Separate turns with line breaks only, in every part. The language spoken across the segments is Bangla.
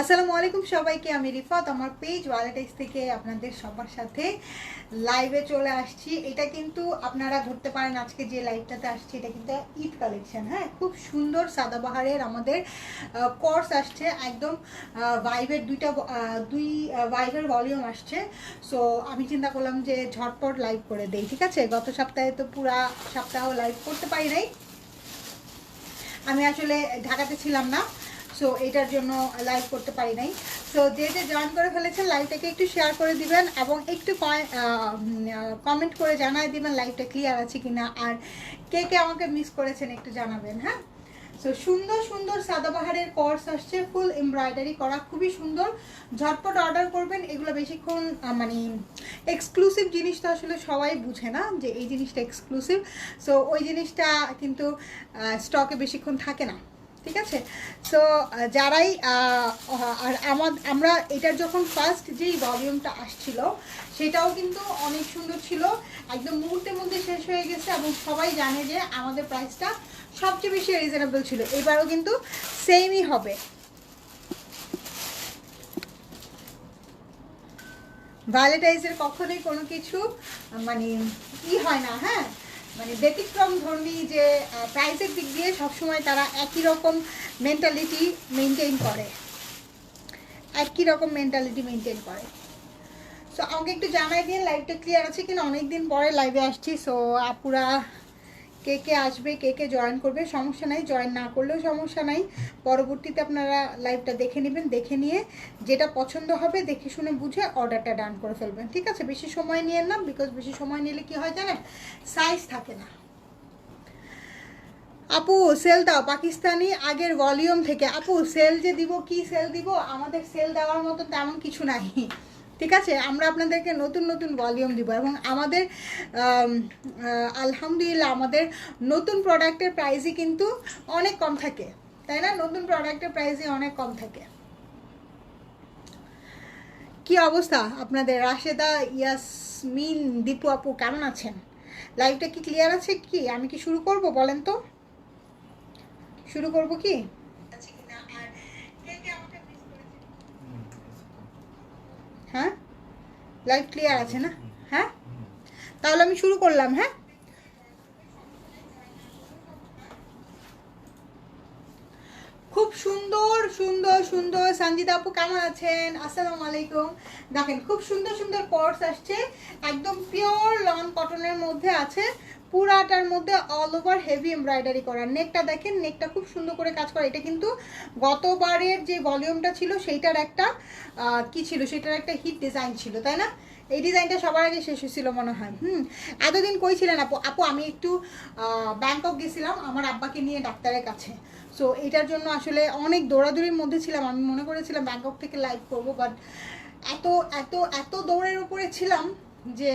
আসসালামু আলাইকুম সবাইকে, আমি রিফাত, আমার পেজ ওয়ালেটাইস থেকে আপনাদের সবার সাথে লাইভে চলে আসছি। এটা কিন্তু আপনারা ধরতে পারেন আজকে যে লাইভটাতে আসছি, এটা কিন্তু ঈদ কালেকশন হ্যাঁ? খুব সুন্দর সাদাবাহারের আমাদের কোর্স আসছে, একদম ভাইভের দুইটা দুই ভাইভের ভলিউম আসছে। সো আমি চিন্তা করলাম যে ঝটপট লাইভ করে দেই, ঠিক আছে? গত সপ্তাহে তো পুরা সপ্তাহ লাইভ করতে পারি নাই। আমি আসলে ঢাকাতে ছিলাম না। সো এটার জন্য লাইভ করতে পারি নাই। সো যে যে জয়েন করে ফেলেছেন লাইভটাকে একটু শেয়ার করে দিবেন এবং একটু কমেন্ট করে জানাই দিবেন লাইভটা ক্লিয়ার আছে কি না আর কে কে আমাকে মিস করেছেন একটু জানাবেন হ্যাঁ? সো সুন্দর সুন্দর সাদাবাহারের কোর্স আসছে ফুল এমব্রয়ডারি করা, খুবই সুন্দর। ঝটপট অর্ডার করবেন, এগুলো বেশিক্ষণ মানে এক্সক্লুসিভ জিনিস তো আসলে সবাই বুঝে না যে এই জিনিসটা এক্সক্লুসিভ সো ওই জিনিসটা কিন্তু স্টকে বেশিক্ষণ থাকে না। ঠিক আছে? সো যারাই আর আমার, আমরা এটার যখন ফার্স্ট যেই ভলিউমটা আসছিল, সেটাও কিন্তু অনেক সুন্দর ছিল। একদম মুহূর্তের মধ্যে শেষ হয়ে গেছে এবং সবাই জানে যে আমাদের প্রাইসটা সবচেয়ে বেশি রিজনেবল ছিল। এবারও কিন্তু সেমই হবে। ভ্যালেটাইজের কখনোই কোনো কিছু মানে ই হয় না হ্যাঁ? মানে ব্যতিক্রম ধর্মী যে প্রাইজের দিক দিয়ে সবসময় তারা একই রকম মেন্টালিটি মেনটেন করে। একই রকম মেন্টালিটি মেনটেন করে। সো আমাকে একটু জানাই দিন লাইভটা ক্লিয়ার আছে কিনা? অনেকদিন পরে লাইভে আসছি সো আপুরা কে কে আসবে, কে কে জয়েন করবে, সমস্যা নাই জয়েন না করলেও সমস্যা নাই। পরবর্তীতে আপনারা লাইভটা দেখে নেবেন, দেখে নিয়ে যেটা পছন্দ হবে দেখে শুনে বুঝে অর্ডারটা ডান করে ফেলবেন। ঠিক আছে? বেশি সময় নিয়ে না বিকজ বেশি সময় নিলে কি হয় জানেন? সাইজ থাকে না। আপু সেল দাও। পাকিস্তানি আগের ভলিউম থেকে। আপু সেল যে দিব, কি সেল দিব? আমাদের সেল দেওয়ার মতো তেমন কিছু নাই। ঠিক আছে? আমরা আপনাদেরকে নতুন নতুন ভলিউম দিব এবং আমাদের আম, আলহামদুলিল্লাহ আমাদের নতুন প্রোডাক্টের প্রাইসই কিন্তু অনেক কম থাকে। তাই না? নতুন প্রোডাক্টের প্রাইসই অনেক কম থাকে। কি অবস্থা আপনাদের? রাশেদা ইয়াসমিন দীপু আপু কেমন আছেন? লাইভটা কি ক্লিয়ার আছে কি? আমি কি শুরু করব বলেন তো? শুরু করব কি? হ্যাঁ? লাইট ক্লিয়ার আছে না? হ্যাঁ? তাহলে আমি শুরু করলাম হ্যাঁ খুব সুন্দর সুন্দর সুন্দর। সঞ্জিতা আপু, কেমন আছেন? আসসালামু আলাইকুম। দেখেন, খুব সুন্দর সুন্দর পর্স আসছে। একদম পিওর লন কটনের মধ্যে আছে। পুরাটার মধ্যে অল ওভার হেভি এমব্রয়ডারি করা। নেকটা দেখেন নেকটা খুব সুন্দর করে কাজ করা। এটা কিন্তু গতবারের যে ভলিউমটা ছিল, সেইটার একটা কি ছিল? সেটার একটা হিট ডিজাইন ছিল, তাই না? এই ডিজাইনটা সবার আগে শেষ হয়েছিল মনে হয়। হুম। এতদিন কই ছিলেন আপু? আপু, আমি একটু ব্যাংকক গেছিলাম, আমার আব্বাকে নিয়ে ডাক্তারের কাছে। সো এটার জন্য আসলে অনেক দৌড়াদৌড়ির মধ্যে ছিলাম। আমি মনে করেছিলাম ব্যাংকক থেকে লাইভ করব বাট এত এত এত দৌড়ের উপরে ছিলাম যে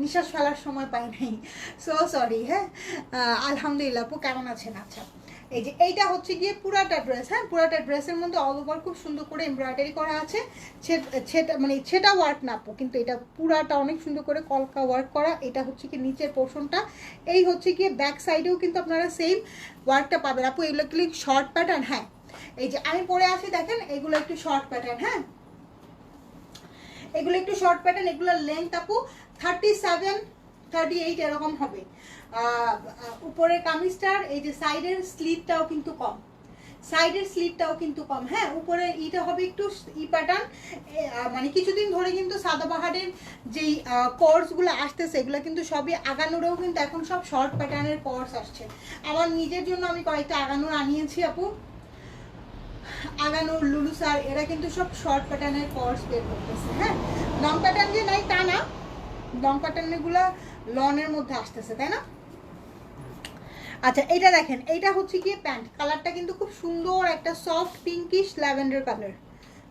নিঃশ্বাস ফেলার সময় পাই নাই সো সরি হ্যাঁ আলহামদুলিল্লাহ আপু, কেমন আছেন? আচ্ছা। এই যে এইটা হচ্ছে গিয়ে পুরাটা ড্রেস হ্যাঁ? পুরাটা ড্রেসের মধ্যে অল ওভার খুব সুন্দর করে এমব্রয়ডারি করা আছে। ছে- সেটা মানে সেটা ওয়ার্ক না, কিন্তু এটা পুরাটা অনেক সুন্দর করে কলকা ওয়ার্ক করা, এটা হচ্ছে কি নিচের পোর্শনটা এই হচ্ছে গিয়ে ব্যাক সাইডেও কিন্তু আপনারা সেম ওয়ার্কটা পাবেন। আপু, এগুলো কি শর্ট প্যাটার্ন হ্যাঁ। এই যে আমি পরে আসি, দেখেন, এগুলো একটু শর্ট প্যাটার্ন হ্যাঁ? এগুলো একটু শর্ট প্যাটার্ন এগুলো লেন্থ আপু থার্টি সেভেন থার্টি এইট এরকম হবে। উপরের কামিজটার এই যে সাইডের স্লিপটাও কিন্তু কম। সাইডের স্লিপটাও কিন্তু কম। হ্যাঁ উপরে ইটা হবে একটু ই প্যাটার্ন মানে কিছুদিন ধরে কিন্তু সাদাবাহারের যেই কোর্সগুলো আসতেছে, এগুলো কিন্তু সবই আগানোরেও কিন্তু এখন সব শর্ট প্যাটার্নের কোর্স আসছে। আমার নিজের জন্য আমি কয়েকটা আগানোর আনিয়েছি, আপু। আগানোর লুলু স্যার এরা কিন্তু সব শর্ট প্যাটার্নের কোর্স বের করতেছে হ্যাঁ। লং প্যাটার্ন যে নাই তা না। লং প্যাটার্নগুলো লনের মধ্যে আসতেছে, তাই না? আচ্ছা এটা দেখেন এটা হচ্ছে গিয়ে প্যান্ট? কালারটা কিন্তু খুব সুন্দর একটা সফট পিঙ্কিশ ল্যাভেন্ডার কালার।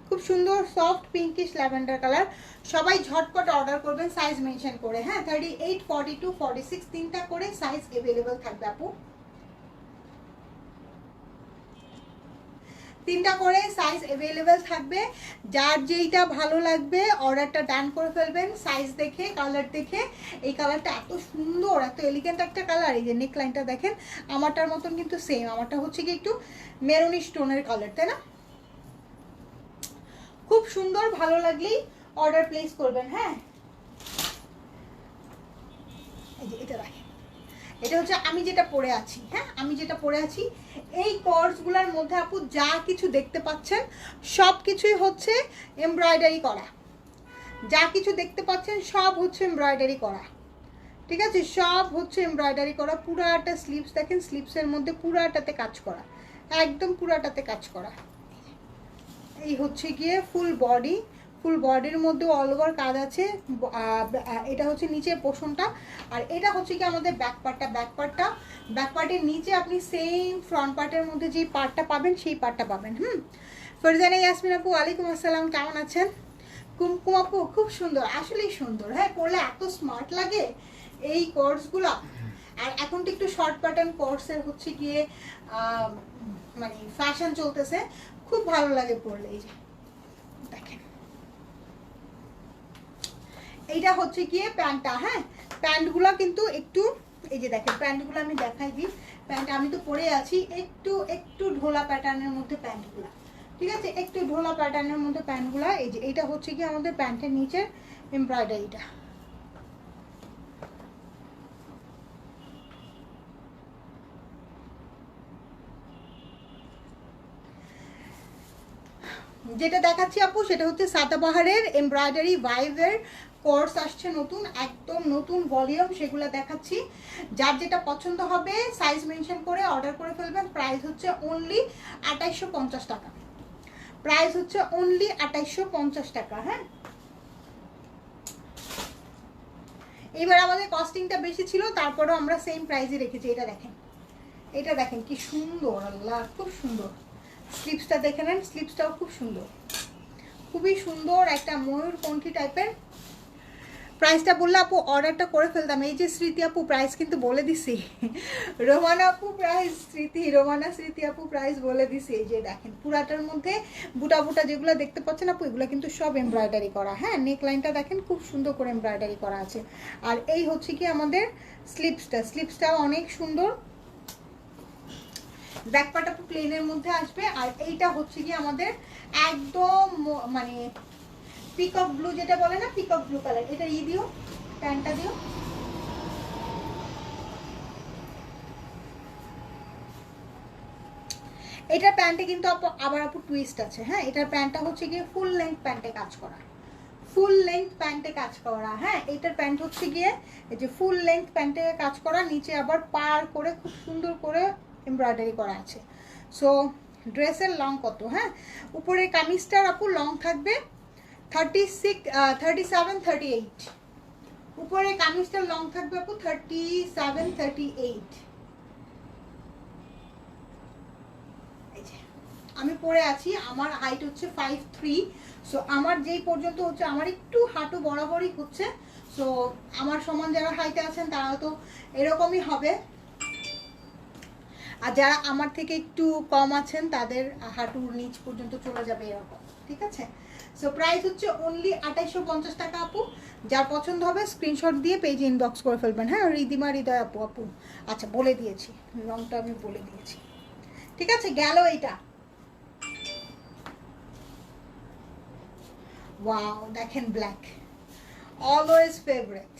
খুব সুন্দর সফট পিঙ্কিশ ল্যাভেন্ডার কালার। সবাই ঝটপট অর্ডার করবেন, সাইজ মেনশন করে। হ্যাঁ thirty eight forty two forty six তিনটা করে সাইজ অ্যাভেলেবেল থাকবে আপু। তিনটা করে সাইজ অ্যাভেলেবেল থাকবে। যার যেইটা ভালো লাগবে অর্ডারটা ডান করে ফেলবেন সাইজ দেখে কালার দেখে। এই কালারটা এত সুন্দর, এত এলিগেন্ট একটা কালার এই যে নেক লাইনটা দেখেন, আমারটার মতন কিন্তু সেম আমারটা হচ্ছে কি একটু মেরুনি স্টোনের কালার তাই না? খুব সুন্দর, ভালো লাগলেই অর্ডার প্লেস করবেন হ্যাঁ? এটা রাখেন। এটা হচ্ছে আমি যেটা পরে আছি হ্যাঁ? আমি যেটা পরে আছি, এই কর্সগুলোর মধ্যে আপু যা কিছু দেখতে পাচ্ছেন সব কিছুই হচ্ছে এমব্রয়ডারি করা। যা কিছু দেখতে পাচ্ছেন, সব হচ্ছে এমব্রয়ডারি করা। ঠিক আছে? সব হচ্ছে এমব্রয়ডারি করা। পুরাটা স্লিপস দেখেন স্লিপসের মধ্যে পুরাটাতে কাজ করা। একদম পুরাটাতে কাজ করা। এই হচ্ছে গিয়ে ফুল বডি ফুল বডির মধ্যে অল ওভার কাজ আছে এটা হচ্ছে নিচের পোষণটা আর এটা হচ্ছে কি আমাদের ব্যাক পার্টটা ব্যাক পার্টটা ব্যাক পার্টের নিচে আপনি সেম ফ্রন্ট পার্টের মধ্যে যেই পার্টটা পাবেন, সেই পার্টটা পাবেন, হুম? ফরজানা ইয়াসমিন আপু, ওয়ালাইকুম আসসালাম, কেমন আছেন? কুমকুম আপু, খুব সুন্দর, আসলেই সুন্দর হ্যাঁ? পরলে এত স্মার্ট লাগে এই কোর্সগুলো আর এখন তো একটু শর্ট প্যাটার্ন কোর্সের হচ্ছে গিয়ে মানে ফ্যাশন চলতেছে, খুব ভালো লাগে পড়লে, এই যে, দেখেন। এইটা হচ্ছে গিয়ে প্যান্টটা হ্যাঁ? প্যান্টগুলো কিন্তু একটু, এই যে দেখেন, প্যান্টগুলো আমি দেখাই দিই। প্যান্ট, আমি তো পরে আছি, একটু একটু ঢোলা প্যাটার্নের মধ্যে প্যান্টগুলো, ঠিক আছে? একটু ঢোলা প্যাটার্নের মধ্যে প্যান্টগুলো, এই যে এটা হচ্ছে কি আমাদের প্যান্টের নিচের এমব্রয়ডারিটা। যেটা দেখাচ্ছি আপু, সেটা হচ্ছে সাদাবাহারের এমব্রয়ডারি ভাইভের কোর্স আসছে নতুন, একদম নতুন ভলিউম সেগুলো দেখাচ্ছি। যার যেটা পছন্দ হবে সাইজ মেনশন করে অর্ডার করে ফেলবেন প্রাইস হচ্ছে অনলি আঠাইশশো টাকা। প্রাইস হচ্ছে অনলি আঠাইশশো টাকা হ্যাঁ? এবার আমাদের কস্টিংটা বেশি ছিল, তারপরেও আমরা সেম প্রাইসে রেখেছি, এটা দেখেন। এটা দেখেন কি সুন্দর, আল্লাহ, খুব সুন্দর। স্লিপসটা দেখে নেন। স্লিপসটাও খুব সুন্দর। খুবই সুন্দর একটা ময়ূর কণ্ঠি টাইপের প্রাইসটা বললে আপু অর্ডারটা করে ফেলতাম। এই যে স্মৃতি আপু প্রাইস কিন্তু বলে দিছি। রোমানা আপু প্রাইস স্মৃতি, রোমানা স্মৃতি আপু প্রাইস বলে দিছি। এই যে দেখেন, পুরাটার মধ্যে বুটা বুটা যেগুলো দেখতে পাচ্ছেন আপু, এগুলো কিন্তু সব এমব্রয়ডারি করা। হ্যাঁ নেক লাইনটা দেখেন, খুব সুন্দর করে এমব্রয়ডারি করা আছে। আর এই হচ্ছে কি আমাদের স্লিপসটা স্লিপসটাও অনেক সুন্দর। ব্যাক পার্ট আপু প্লেনের মধ্যে আসবে, আর এইটা হচ্ছে কি আমাদের একদম মানে পিকক ব্লু যেটা বলে না পিকক ব্লু কালার এটা ই দিও প্যান্টটা দিও। এটার প্যান্টে কিন্তু আবার আপু টুইস্ট আছে হ্যাঁ? এটার প্যান্টটা হচ্ছে গিয়ে ফুল লেন্থ প্যান্টে কাজ করা। ফুল লেন্থ প্যান্টে কাজ করা হ্যাঁ? এটার প্যান্ট হচ্ছে গিয়ে যে ফুল লেন্থ প্যান্টে কাজ করা, নিচে আবার পার করে খুব সুন্দর করে এমব্রয়ডারি করা আছে। সো ড্রেসের লং কত হ্যাঁ? উপরের কামিজটার আপু লং থাকবে thirty six thirty seven thirty eight উপরে কামিজটার লং থাকবে আপু থার্টি সেভেন থার্টি এইট আমি পরে আছি, আমার হাইট হচ্ছে ফাইভ থ্রি সো আমার যেই পর্যন্ত হচ্ছে, আমার একটু হাঁটু বরাবরই হচ্ছে। সো আমার সমান যারা হাইটে আছেন, তারা তো এরকমই হবে। আর যারা আমার থেকে একটু কম আছেন, তাদের হাঁটুর নিচ পর্যন্ত চলে যাবে এরকম, ঠিক আছে? সো প্রাইস হচ্ছে অনলি আঠাইশো পঞ্চাশ টাকা আপু। যার পছন্দ হবে স্ক্রিনশট দিয়ে পেজে ইনবক্স করে ফেলবেন। হ্যাঁ রিদিমা, হৃদয় আপু আপু। আচ্ছা বলে দিয়েছি। রংটা আমি বলে দিয়েছি। ঠিক আছে, গেল এইটা। ওয়াও দেখেন ব্ল্যাক অলওয়েজ ফেভারেট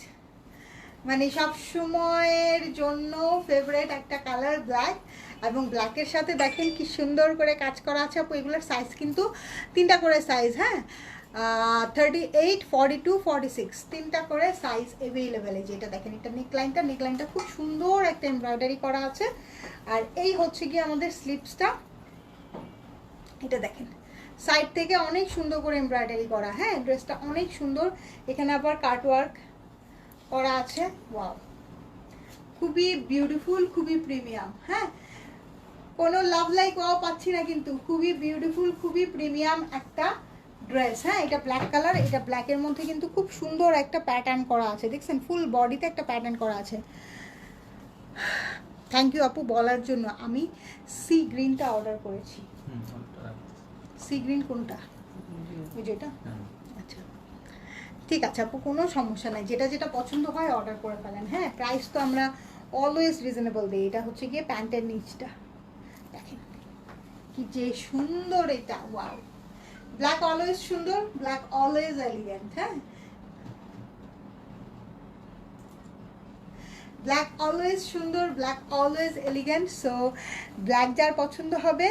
মানে সব সময়ের জন্য ফেভারেট একটা কালার ব্ল্যাক এবং ব্ল্যাকের সাথে দেখেন কি সুন্দর করে কাজ করা আছে। আপু, এগুলোর সাইজ কিন্তু তিনটা করে সাইজ হ্যাঁ? Thirty eight forty two forty six তিনটা করে সাইজ অ্যাভেলেবেল এই যেটা দেখেন, এটা নেকলাইনটা নেকলাইনটা খুব সুন্দর একটা এমব্রয়ডারি করা আছে। আর এই হচ্ছে কি আমাদের স্লিপসটা এটা দেখেন সাইড থেকে অনেক সুন্দর করে এমব্রয়ডারি করা হ্যাঁ? ড্রেসটা অনেক সুন্দর। এখানে আবার কাটওয়ার্ক করা আছে ওয়াও। খুবই বিউটিফুল খুবই প্রিমিয়াম হ্যাঁ? কোনো লাভ লাইক ওয়াও পাচ্ছি না কিন্তু খুবই বিউটিফুল খুবই প্রিমিয়াম একটা ড্রেস হ্যাঁ? এটা ব্ল্যাক কালার এটা ব্ল্যাকের মধ্যে কিন্তু খুব সুন্দর একটা প্যাটার্ন করা আছে। দেখছেন ফুল বডিতে একটা প্যাটার্ন করা আছে। থ্যাংক ইউ আপু বলার জন্য। আমি সি গ্রিনটা অর্ডার করেছি। সি গ্রিন কোনটা? ওই যেটা। আচ্ছা ঠিক আছে, আপু, কোনো সমস্যা নাই। যেটা যেটা পছন্দ হয় অর্ডার করে ফেলেন হ্যাঁ? প্রাইস তো আমরা অলওয়েজ রিজনেবল দিই। এটা হচ্ছে গিয়ে প্যান্টের নিচটা। দেখেন কি যে সুন্দর এটা ওয়াও ব্ল্যাক অলওয়েজ সুন্দর ব্ল্যাক অলওয়েজ এলিগেন্ট হ্যাঁ? ব্ল্যাক অলওয়েজ সুন্দর black always elegant so black যার পছন্দ হবে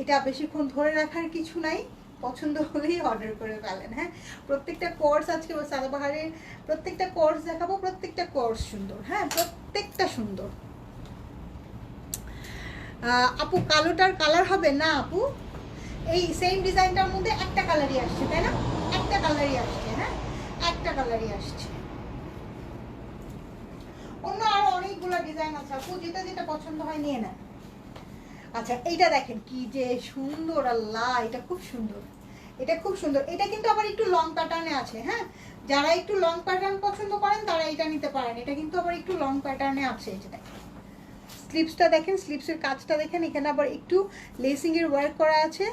এটা বেশিক্ষণ ধরে রাখার কিছু নাই। পছন্দ হলেই অর্ডার করে ফেলেন হ্যাঁ? প্রত্যেকটা কোর্স আজকে সাদাবাহারের প্রত্যেকটা কোর্স দেখাবো, প্রত্যেকটা কোর্স সুন্দর হ্যাঁ? প্রত্যেকটা সুন্দর। আপু, কালোটার কালার হবে না, আপু? এই সেম ডিজাইনটার মধ্যে একটা কালারই আসছে, তাই না? একটা কালারই আসছে হ্যাঁ? একটা কালারই আসছে। অন্য আরও অনেকগুলো ডিজাইন আছে, আপু, যেটা যেটা পছন্দ হয় নিয়ে নেন। আচ্ছা এইটা দেখেন কি যে সুন্দর, আল্লাহ, এটা খুব সুন্দর। এটা খুব সুন্দর। এটা কিন্তু আবার একটু লং প্যাটার্নে আছে হ্যাঁ? যারা একটু লং প্যাটার্ন পছন্দ করেন, তারা এটা নিতে পারেন। এটা কিন্তু আবার একটু লং প্যাটার্নে আছে যে দেখেন। স্লিপসটা দেখেন স্লিপসের কাজটা দেখেন, এখানে আবার একটু লেসিং এর ওয়ার্ক করা আছে।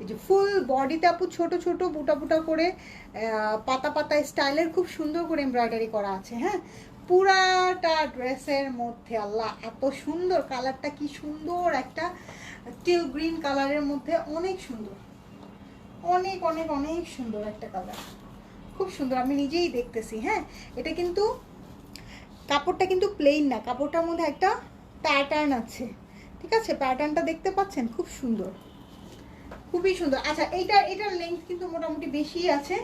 এই যে ফুল বডিতে আপু ছোট ছোট, বুটা বুটা করে পাতা পাতা স্টাইলের খুব সুন্দর করে এমব্রয়ডারি করা আছে হ্যাঁ? পুরাটা ড্রেসের মধ্যে, আল্লাহ, এত সুন্দর। কালারটা কি সুন্দর একটা টিল গ্রিন কালারের মধ্যে, অনেক সুন্দর। অনেক অনেক অনেক সুন্দর একটা কালার খুব সুন্দর, আমি নিজেই দেখতেছি হ্যাঁ? এটা কিন্তু, কাপড়টা কিন্তু প্লেন না, কাপড়টার মধ্যে একটা প্যাটার্ন আছে। ঠিক আছে? প্যাটার্নটা দেখতে পাচ্ছেন? খুব সুন্দর। খুবই সুন্দর। আচ্ছা এইটা এটার লেন্থ কিন্তু মোটামুটি বেশি আছে।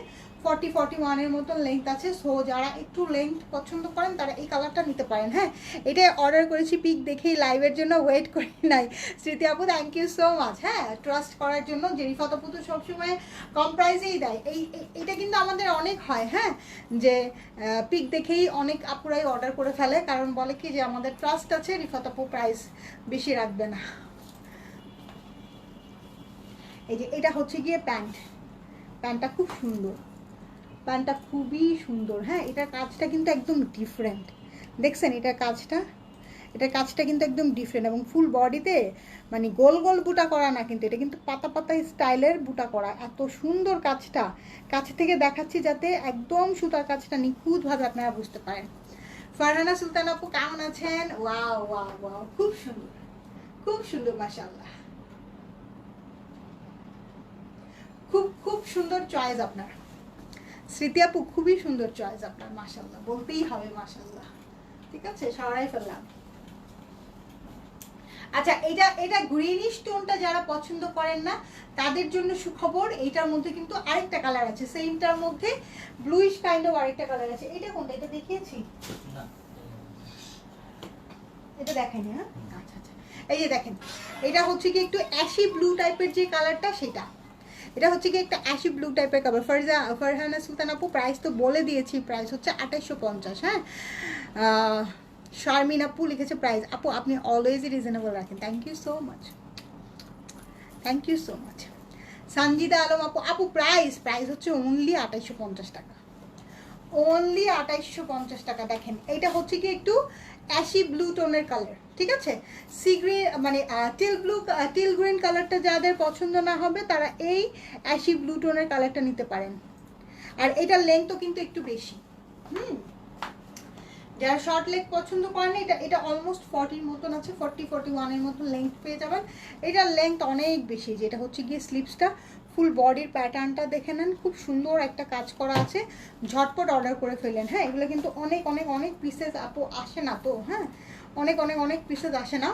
ফর্টি ফর্টি ওয়ানের মতন লেন্থ আছে সো যারা একটু লেন্থ পছন্দ করেন, তারা এই কালারটা নিতে পারেন হ্যাঁ? এটা অর্ডার করেছি পিক দেখেই লাইভের জন্য ওয়েট করি নাই। স্মৃতি আপু থ্যাংক ইউ সো মাচ হ্যাঁ? ট্রাস্ট করার জন্য জেরিফাত আপু তো সবসময় কম প্রাইসেই দেয়। এই এটা কিন্তু আমাদের অনেক হয় হ্যাঁ? যে পিক দেখেই অনেক আপুরাই অর্ডার করে ফেলে, কারণ বলে কি যে আমাদের ট্রাস্ট আছে, রিফাত আপু প্রাইস বেশি রাখবে না। এই যে, এটা হচ্ছে গিয়ে প্যান্ট। প্যান্টটা খুব সুন্দর। প্যান্টটা খুবই সুন্দর। হ্যাঁ এটার কাজটা কিন্তু একদম ডিফারেন্ট দেখছেন, এটার কাজটা এটার কাজটা কিন্তু একদম ডিফারেন্ট এবং ফুল বডিতে মানে গোল গোল বুটা করা না কিন্তু, এটা কিন্তু পাতা পাতা স্টাইলের বুটা করা। এত সুন্দর কাজটা। কাছ থেকে দেখাচ্ছি যাতে একদম সুতার কাজটা নিখুঁতভাবে আপনারা বুঝতে পারেন। ফারহানা সুলতান আপু, কেমন আছেন? ওয়াও ওয়াও খুব সুন্দর। খুব সুন্দর, মাশাআল্লাহ। খুব খুব সুন্দর চয়েস আপনার। স্মৃতি আপু খুবই সুন্দর চয়েস আপনার মাশাল্লাহ বলতেই হবে মাশাল্লাহ ঠিক আছে? সরাই ফেললাম। আচ্ছা এটা এটা গ্রিনিশ টোনটা যারা পছন্দ করেন না তাদের জন্য সুখবর এইটার মধ্যে কিন্তু আরেকটা কালার আছে। সেমটার মধ্যে ব্লুইশ কাইন্ড অফ আরেকটা কালার আছে। এটা কোনটা? এটা দেখিয়েছি?
না।
এটা দেখাইনি হ্যাঁ? আচ্ছা আচ্ছা। এই যে দেখেন এটা হচ্ছে কি একটু অ্যাশি ব্লু টাইপের যে কালারটা সেটা। এটা হচ্ছে কি একটা অ্যাশি ব্লু টাইপের কালার ফারজা, ফারহানা সুলতান আপু প্রাইস তো বলে দিয়েছি প্রাইস হচ্ছে আঠাইশশো পঞ্চাশ হ্যাঁ? শারমিন আপু লিখেছে প্রাইস আপু, আপনি অলওয়েজই রিজনেবল রাখেন। Thank you so much thank you so much Sanjida Alam আপু আপু প্রাইস প্রাইস হচ্ছে অনলি আঠাইশশো পঞ্চাশ টাকা। অনলি আঠাইশশো পঞ্চাশ টাকা, দেখেন। এইটা হচ্ছে কি একটু অ্যাশি ব্লু টোনের কালার ঠিক আছে? সি গ্রিন মানে টিল ব্লু টিল গ্রিন কালারটা যাদের পছন্দ না হবে, তারা এই অ্যাশি ব্লু টোনের কালারটা নিতে পারেন। আর এটার লেন্থও কিন্তু একটু বেশি। হুম? যারা শর্ট লেগ পছন্দ করেন, এটা এটা অলমোস্ট ফর্টির মতন আছে ফর্টি ফর্টি ওয়ানের মতন লেন্থ পেয়ে যাবেন। এটার লেন্থ অনেক বেশি, যেটা হচ্ছে গিয়ে স্লিপসটা ফুল বডির প্যাটার্নটা দেখে নেন, খুব সুন্দর একটা কাজ করা আছে। ঝটপট অর্ডার করে ফেলেন হ্যাঁ এগুলো কিন্তু অনেক অনেক অনেক পিসেস আপু আসে না তো হ্যাঁ? অনেক অনেক অনেক পিসেস আসে না।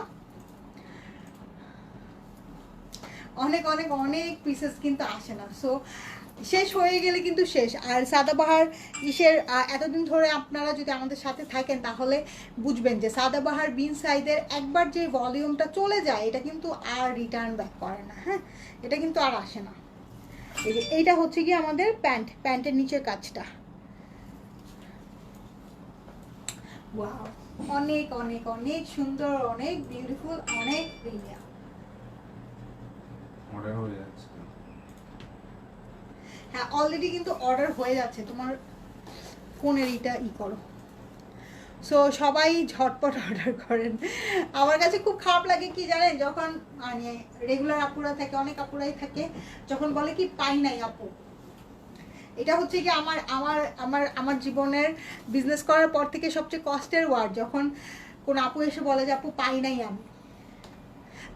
অনেক অনেক অনেক পিসেস কিন্তু আসে না। সো শেষ হয়ে গেলে কিন্তু শেষ। আর সাদাবাহার ইসের এতদিন ধরে আপনারা যদি আমাদের সাথে থাকেন, তাহলে বুঝবেন যে সাদাবাহার বিন সাইদের একবার যে ভলিউমটা চলে যায়, এটা কিন্তু আর রিটার্ন ব্যাক করে না হ্যাঁ? এটা কিন্তু আর আসে না। এই যে এইটা হচ্ছে কি আমাদের প্যান্ট প্যান্টের নিচের কাজটা। ওয়াও অনেক অনেক অনেক সুন্দর অনেক বিউটিফুল অনেক প্রিমিয়াম
অর্ডার হয়ে যাচ্ছে
হ্যাঁ অলরেডি কিন্তু অর্ডার হয়ে যাচ্ছে। তোমার ফোনের এটা ই করো। সো সবাই ঝটপট অর্ডার করেন। আমার কাছে খুব খারাপ লাগে কি জানেন? যখন মানে রেগুলার আপুরা থাকে, অনেক আপুরাই থাকে, যখন বলে কি, পাই নাই আপু। এটা হচ্ছে কি, আমার আমার আমার আমার জীবনের বিজনেস করার পর থেকে সবচেয়ে কষ্টের ওয়ার্ড যখন কোন আপু এসে বলে যে, আপু, পাই নাই আমি।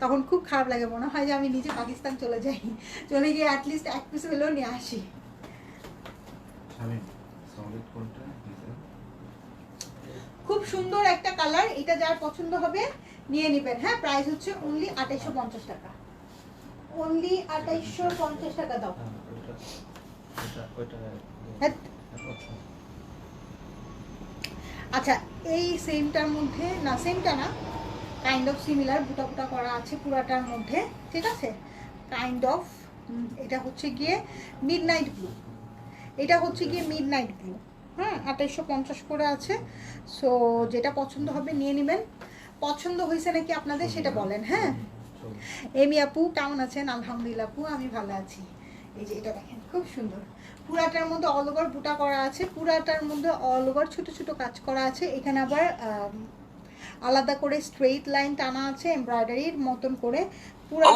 তখন খুব খারাপ লাগে, মনে হয় যে আমি নিজে পাকিস্তান চলে যাই। চলে গিয়ে অ্যাটলিস্ট এক পিস হলেও নিয়ে আসি
আমি সলিড কোনটা দিতে
খুব সুন্দর একটা কালার এটা যার পছন্দ হবে নিয়ে নেবেন। হ্যাঁ প্রাইস হচ্ছে অনলি আঠাইশো পঞ্চাশ টাকা। অনলি আঠাইশো পঞ্চাশ টাকা দাও।
হ্যাঁ,
হ্যাঁ।
আচ্ছা
আচ্ছা এই সেমটার মধ্যে না সেমটা না কাইন্ড অফ সিমিলার বুটা বুটা করা আছে পুরাটার মধ্যে ঠিক আছে? কাইন্ড অফ এটা হচ্ছে গিয়ে মিড নাইট ব্লু এটা হচ্ছে গিয়ে মিড নাইট ব্লু হ্যাঁ আঠাইশশো পঞ্চাশ করে আছে। সো যেটা পছন্দ হবে নিয়ে নেবেন। পছন্দ হয়েছে নাকি আপনাদের সেটা বলেন হ্যাঁ? এমি আপু, কেমন আছেন? আলহামদুলিল্লাহ আপু, আমি ভালো আছি। এই যে এটা দেখেন, খুব সুন্দর। পুরাটার মধ্যে অল ওভার বুটা করা আছে। পুরাটার মধ্যে অল ওভার ছোট ছোট কাজ করা আছে। এখানে আবার আলাদা করে স্ট্রেইট লাইন টানা আছে এমব্রয়ডারির মতন করে। পুরো